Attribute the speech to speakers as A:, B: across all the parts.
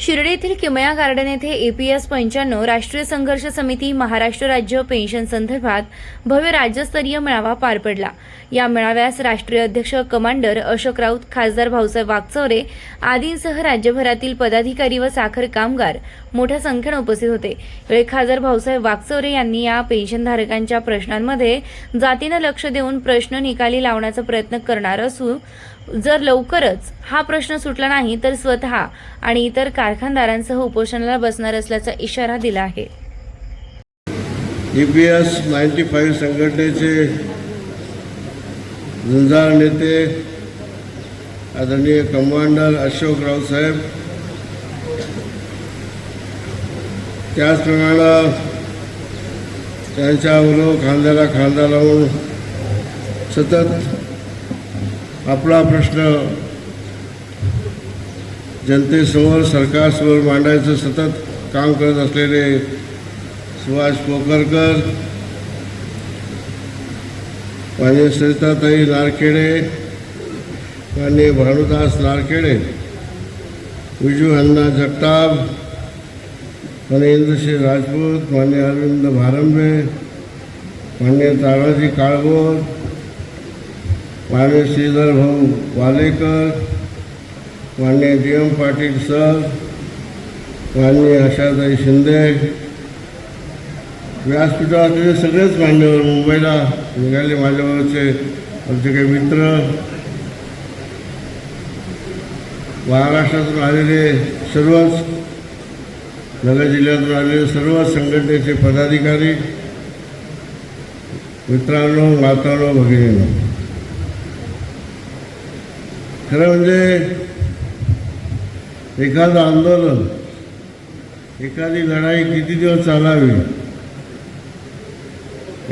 A: शिर्डी येथील किमया गार्डन येथे एपीएस पंच्याण्णव राष्ट्रीय संघर्ष समिती महाराष्ट्र राज्य पेन्शन संदर्भात भव्य राज्यस्तरीय मेळावा पार पडला. या मेळाव्यास राष्ट्रीय अध्यक्ष कमांडर अशोक राऊत खासदार भाऊसाहेब वागचौरे आदींसह राज्यभरातील पदाधिकारी व साखर कामगार मोठ्या संख्येने उपस्थित होते. यावेळी खासदार भाऊसाहेब वागचौरे यांनी या पेन्शनधारकांच्या प्रश्नांमध्ये जातीनं लक्ष देऊन प्रश्न निकाली लावण्याचा प्रयत्न करणार असून जर लवकरच हा प्रश्न सुटला नाही तर स्वतः आणि इतर कारखानदारांसह उपोषणाला बसणार असल्याचा इशारा दिला आहे.
B: EPS P S ninety five संघटनेचे झुंजार नेते आदरणीय कमांडर अशोक रावसाहेब त्याचप्रमाणे त्यांच्याबरोबर खांद्याला खांदा लावून सतत आपला प्रश्न जनतेसमोर सरकारसमोर मांडायचं सतत काम करत असलेले सुभाष पोकरकर मान्य सरिताताई नारखेडे मान्य भानुदास नारखेडे विजू अण्णा जगताप मान्य इंद्रसिंह राजपूत मान्य अरविंद भारंबे मान्य तानाजी काळगोर मान्य श्रीधर भाऊ वालेकर मान्य डी एम पाटील सर मान्य आशाताई शिंदे व्यासपीठावर सगळेच मान्यवर मुंबईला निघाले मान्यवरचे आमचे काही मित्र. महाराष्ट्रातून आलेले सर्वच नगर जिल्ह्यातून आलेले सर्व संघटनेचे पदाधिकारी मित्रांनो मातांनो भगिनींनो. खरं म्हणजे एखादं आंदोलन एखादी लढाई किती दिवस चालावी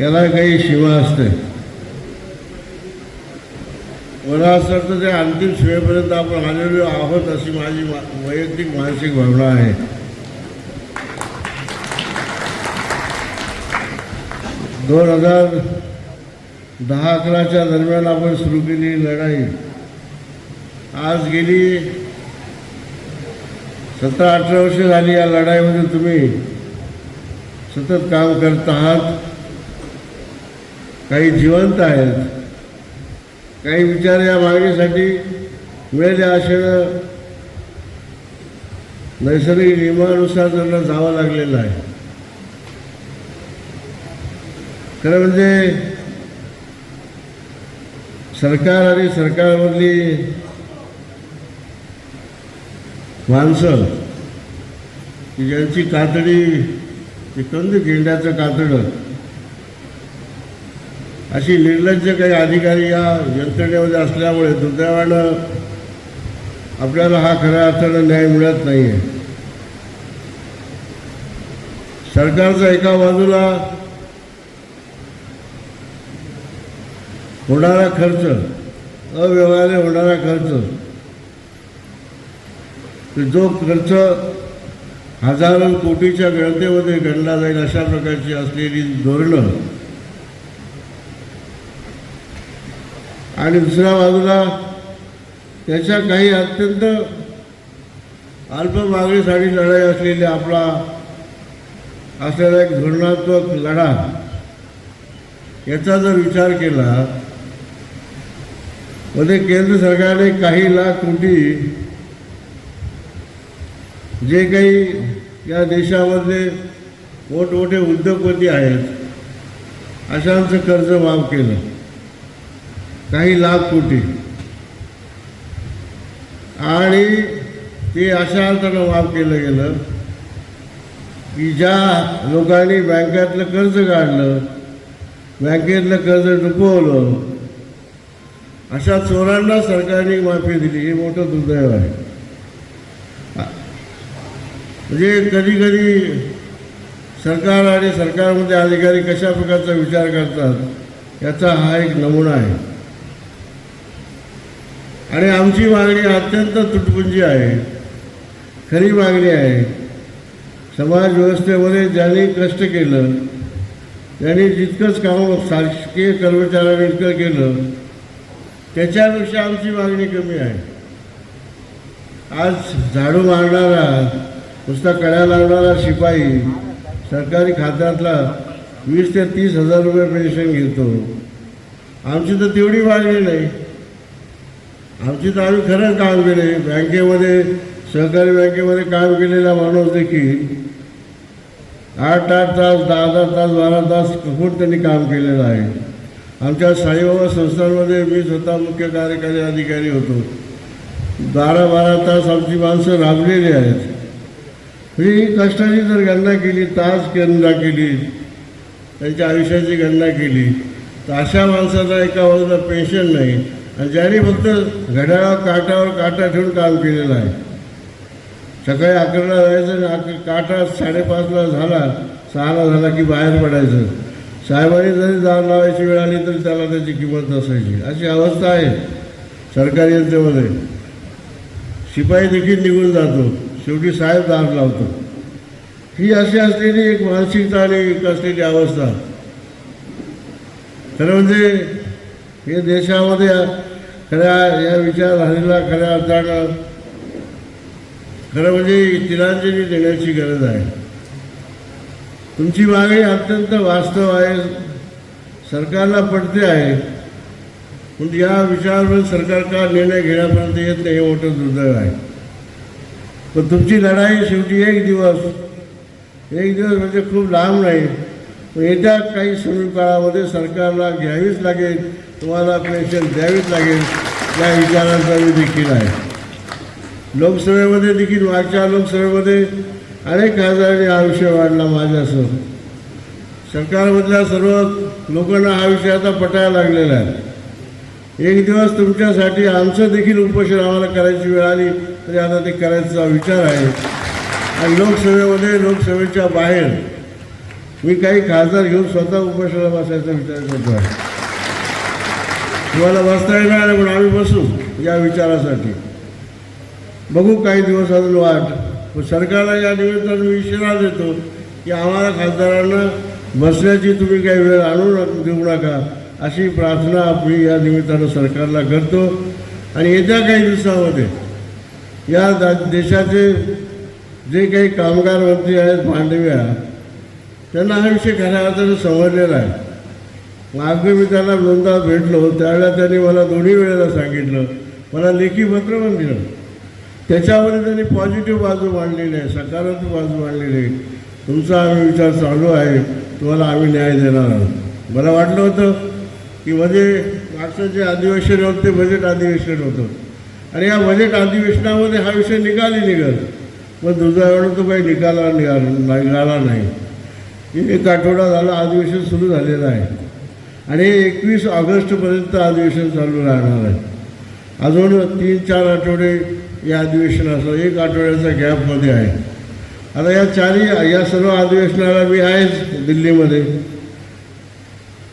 B: याला काही सीमा असते. मला असं वाटतं ते अंतिम शिवेपर्यंत आपण आलेलो आहोत अशी माझी मा- वैयक्तिक मानसिक भावना आहे. दोन हजार दहा अकराच्या दरम्यान आपण सुरू केली लढाई आज गेली सतरा अठरा वर्ष झाली या लढाईमध्ये तुम्ही सतत काम करत आहात. काही जिवंत आहेत. काही विचार या मागणीसाठी मिळेल या आशेनं नैसर्गिक नियमानुसार त्यांना जावं लागलेलं आहे. खरं म्हणजे सरकार आणि सरकारमधली माणसं. की ज्यांची कातडी ती कंद गेंड्याचं कातडं. अशी निर्लज्ज काही अधिकारी या यंत्रणेमध्ये असल्यामुळे दुर्दैवानं आपल्याला हा खऱ्या अर्थानं न्याय मिळत नाही आहे सरकारचा एका बाजूला होणारा खर्च अव्यवहार्य होणारा खर्च जो खर्च हजारो कोटीच्या गणतेमध्ये गणला जाईल अशा प्रकारची असलेली धोरणं. आणि दुसऱ्या बाजूला त्याच्या काही अत्यंत अल्प मागणीसाठी लढाई असलेली आपला असलेला एक धोरणात्मक लढा. याचा जर विचार केला मध्ये केंद्र सरकारने काही लाख कोटी जे काही या देशामध्ये मोठमोठे उद्योगपती आहेत अशांचं कर्ज माफ केलं. काही लाख कोटी. आणि ते अशा अर्थानं माफ केलं गेलं की ज्या लोकांनी बँकेतलं कर्ज काढलं बँकेतलं कर्ज डुबवलं अशा चोरांना सरकारने माफी दिली. हे मोठं दुर्दैव आहे. म्हणजे कधीकधी सरकार आणि सरकारमध्ये अधिकारी कशा प्रकारचा विचार करतात याचा हा एक नमुना आहे. आणि आमची मागणी अत्यंत तुटपुंजी आहे खरी मागणी आहे. समाज व्यवस्थेमध्ये ज्यांनी कष्ट केलं त्यांनी जितकंच काम शासकीय कर्मचाऱ्यांनी इतकं केलं त्याच्यापेक्षा आमची मागणी कमी आहे. आज झाडू मारणारा नुसता कड्या लावणारा शिपाई सरकारी खात्यातला वीस ते तीस हजार रुपये पेन्शन घेतो. आमची तर तेवढी वाढली नाही. आमची तर आम्ही खरंच काम केले. बँकेमध्ये सहकारी बँकेमध्ये काम केलेला माणूस देखील आठ आठ तास दहा दहा तास बारा तास कपूर त्यांनी काम केलेलं आहे. आमच्या साईबाबा संस्थांमध्ये मी स्वतः मुख्य कार्यकारी अधिकारी होतो. बारा बारा तास आमची माणसं राबलेली आहेत. ही कष्टाची जर गणना केली तास गणना केली त्यांच्या आयुष्याची गणना केली तर अशा माणसाला एका बाजूला पेन्शन नाही. आणि ज्यांनी फक्त घड्याळावर काटावर काटा ठेवून काम केलेलं आहे. सकाळी अकराला जायचं आणि काटा साडेपाचला झाला सहाला झाला की बाहेर पडायचं. साहेबांनी जरी दार लावायची वेळ आली तरी त्याला त्याची किंमत नसायची. अशी अवस्था आहे सरकारी यंत्रेमध्ये शिपाई देखील निघून जातो. शेवटी साहेब दार लावतो. ही अशी असलेली एक मानसिकता आणि एक असलेली अवस्था. खरं म्हणजे हे देशामध्ये खऱ्या या विचारधारेला खऱ्या अर्थानं खरं म्हणजे तिलांजली देण्याची गरज आहे. तुमची मागणी अत्यंत वास्तव आहे. सरकारला पडते आहे. पण या विचारावर सरकार का निर्णय घेण्यापर्यंत येत नाही हे मोठं दुर्दैव आहे. पण तुमची लढाई शेवटी एक दिवस एक दिवस म्हणजे खूप लांब नाही येत्या काही समीप काळामध्ये सरकारला घ्यावीच लागेल तुम्हाला पेन्शन द्यावीच लागेल या विचारांचा मी देखील आहे. लोकसभेमध्ये देखील मागच्या लोकसभेमध्ये अनेक खासदारांनी हा विषय वाढला माझ्यासह सरकारमधल्या सर्व लोकांना हा विषय आता पटायला लागलेला आहे. एक दिवस तुमच्यासाठी आमचं देखील उपोषण आम्हाला करायची वेळ आली तरी आता ते करायचा विचार आहे. आणि लोकसभेमध्ये लोकसभेच्या बाहेर मी काही खासदार घेऊन स्वतः उपोषणाला बसायचा विचार करतो आहे. तुम्हाला बसता येणार नाही पण आम्ही बसू या विचारासाठी. बघू काही दिवस अजून वाट. पण सरकारला या निमित्तानं मी इशारा देतो की आम्हाला खासदारांना बसण्याची तुम्ही काही वेळ आणू देऊ नका. अशी प्रार्थना मी या निमित्तानं सरकारला करतो. आणि येत्या काही दिवसामध्ये या दा देशाचे जे काही कामगार मंत्री आहेत मांडव्या त्यांना हा विषय खऱ्या अर्थाने समजलेला आहे. मागे मी त्यांना दोनदा भेटलो त्यावेळेला त्यांनी मला दोन्ही वेळेला सांगितलं. मला लेखी पत्र पण दिलं. त्याच्यामध्ये त्यांनी पॉझिटिव्ह बाजू मांडलेली आहे सकारात्मक बाजू मांडलेली आहे. तुमचा आम्ही विचार चालू आहे तुम्हाला आम्ही न्याय देणार आहोत. मला वाटलं होतं की मध्ये मागचं जे अधिवेशन होतं ते बजेट अधिवेशन होतं आणि या बजेट अधिवेशनामध्ये हा विषय निकाली निघाल. मग दुर्दैवानं तो काही निकाला निघाला निघाला नाही. एक आठवडा झाला अधिवेशन सुरू झालेलं आहे. आणि एकवीस ऑगस्टपर्यंत अधिवेशन चालू राहणार आहे. अजून तीन चार आठवडे या अधिवेशनाचं एक आठवड्याचा गॅपमध्ये आहे. आता या चारही या सर्व अधिवेशनाला मी आहेच दिल्लीमध्ये.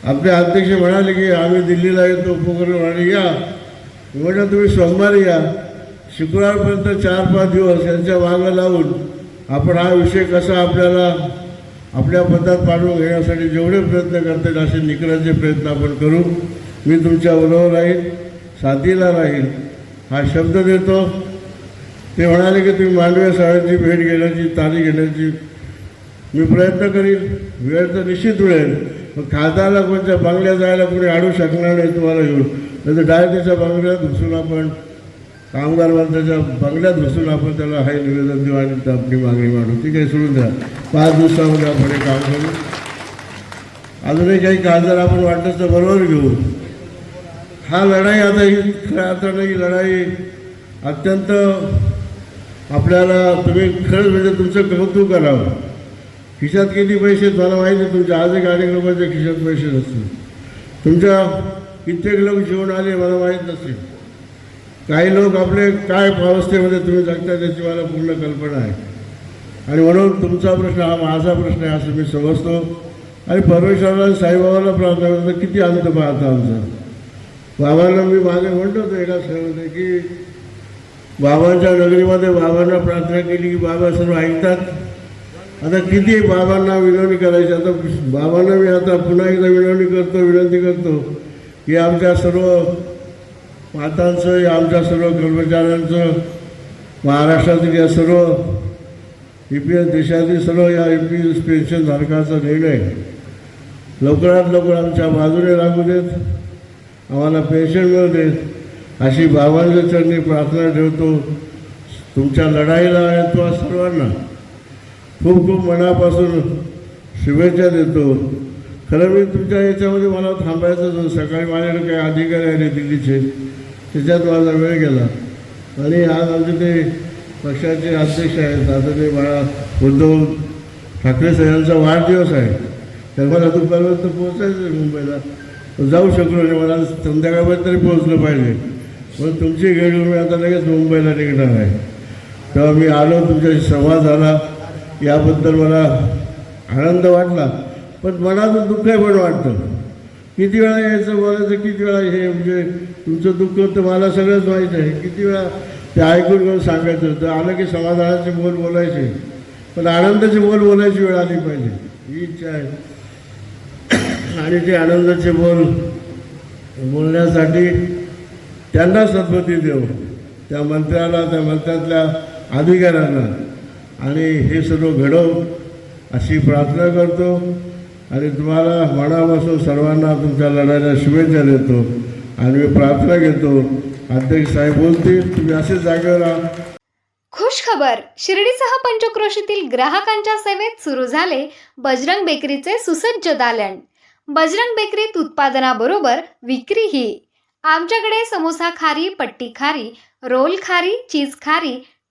B: आपले अध्यक्ष म्हणाले की आम्ही दिल्लीला येतो उपक्रम म्हणाले या. मी तुम्ही सोमवारी या. शुक्रवारपर्यंत चार पाच दिवस यांच्या वाघ लावून आपण हा विषय कसा आपल्याला आपल्या पदात पाडून घेण्यासाठी जेवढे प्रयत्न करता येईल असे निकराचे प्रयत्न आपण करू. मी तुमच्या बरोबर राहील साथीला राहील. हा शब्द देतो. ते म्हणाले की तुम्ही मांडव्या शाळेची भेट घेण्याची तारीख घेण्याची. मी प्रयत्न करीन. वेळ तर निश्चित मिळेल. पण खासदारला कोणत्या बांगल्या जायला कोणी आडू शकणार नाही तुम्हाला घेऊन नाही तर डायरेक्ट त्याच्या बंगल्यात घुसून आपण कामगार वर्गाच्या बंगल्यात घुसून आपण त्याला हाय निवेदन देऊ आणि आपली मागणी मांडू. ती काही सोडून द्या. पाच दिवसामध्ये आपण हे काम करू. अजूनही काही खासदार आपण वाटतं तर बरोबर घेऊ. हा लढाई आता ही खऱ्या अर्थानं ही लढाई अत्यंत आपल्याला तुम्ही खरंच म्हणजे तुमचं कौतुक करावं. खिशात किती पैसे मला माहिती तुमच्या आजही कार्यक्रमाच्या खिशात पैसे नसतील. तुमच्या कित्येक लोक जीवन आले मला माहीत नसतील काही लोक आपले काय अवस्थेमध्ये तुम्ही जगता त्याची मला पूर्ण कल्पना आहे. आणि म्हणून तुमचा प्रश्न हा माझा प्रश्न आहे असं मी समजतो. आणि परमेश्वराला साईबाबाला प्रार्थना करतो किती अंत पाहता आमचा. बाबांना मी मागे म्हणतो होतो एका सभेमध्ये की बाबांच्या नगरीमध्ये बाबांना प्रार्थना केली की बाबा सर्व ऐकतात. आता किती बाबांना विनवणी करायची आता बाबांना मी आता पुन्हा एकदा विनवणी करतो विनंती करतो. की आमच्या सर्व मातांचं आमच्या सर्व कर्मचाऱ्यांचं महाराष्ट्रातील या सर्व ई पी एस देशातील सर्व या ई पी एस पेन्शनधारकाचा निर्णय लवकरात लवकर आमच्या बाजूने लागू देत आम्हाला पेन्शन मिळू देत अशी बाबांच्या चरणी प्रार्थना ठेवतो. तुमच्या लढाईला आणि सर्वांना. खूप खूप मनापासून शुभेच्छा देतो. खरं मी तुमच्या याच्यामध्ये मला थांबायचं सकाळी माझ्याकडे काही अधिकारी आले दिल्लीचे. त्याच्यात माझा वेळ गेला. आणि आज आमचे ते पक्षाचे अध्यक्ष आहेत. आता ते मला उद्धव ठाकरे साहेबांचा वाढदिवस आहे. तर मला दुपारपर्यंत पोहोचायचं आहे मुंबईला. जाऊ शकलो नाही. मला संध्याकाळपर्यंत तरी पोहोचलं पाहिजे. पण तुमची गाडी घेऊन मी आता लगेच मुंबईला निघणार आहे. तेव्हा मी आलो तुमच्याशी संवाद झाला. याबद्दल मला आनंद वाटला. पण मनाचं दुःख आहे पण वाटतं. किती वेळा यायचं बोलायचं किती वेळा हे म्हणजे तुमचं दुःख तर मला सगळंच माहीत आहे. किती वेळा ते ऐकून घेऊन सांगायचं होतं. आलं की समाधानाचे बोल बोलायचे. पण आनंदाचे बोल बोलायची वेळ आली पाहिजे. ही इच्छा आहे. आणि ते आनंदाचे बोल बोलण्यासाठी त्यांना सद्गती देऊ त्या मंत्र्याला त्या मंत्र्यातल्या अधिकाऱ्यांना. आणि हे सर्व घडव अशी प्रार्थना करतो. आणि तुम्हाला मनापासून सर्वांना तुमच्या लढायला शुभेच्छा देतो. आणि मी प्रार्थना घेतो. अध्यक्ष साहेब बोलतील तुम्ही असे जागेवर राहा.
C: खुश खबर शिर्डीसह पंचक्रोशीतील ग्राहकांच्या सेवेत सुरू झाले बजरंग बेकरीचे सुसज्ज दालन. बजरंग बेकरीत उत्पादनाबरोबर विक्रीही. आमच्याकडे समोसा खारी पट्टी खारी रोल खारी चीज खारी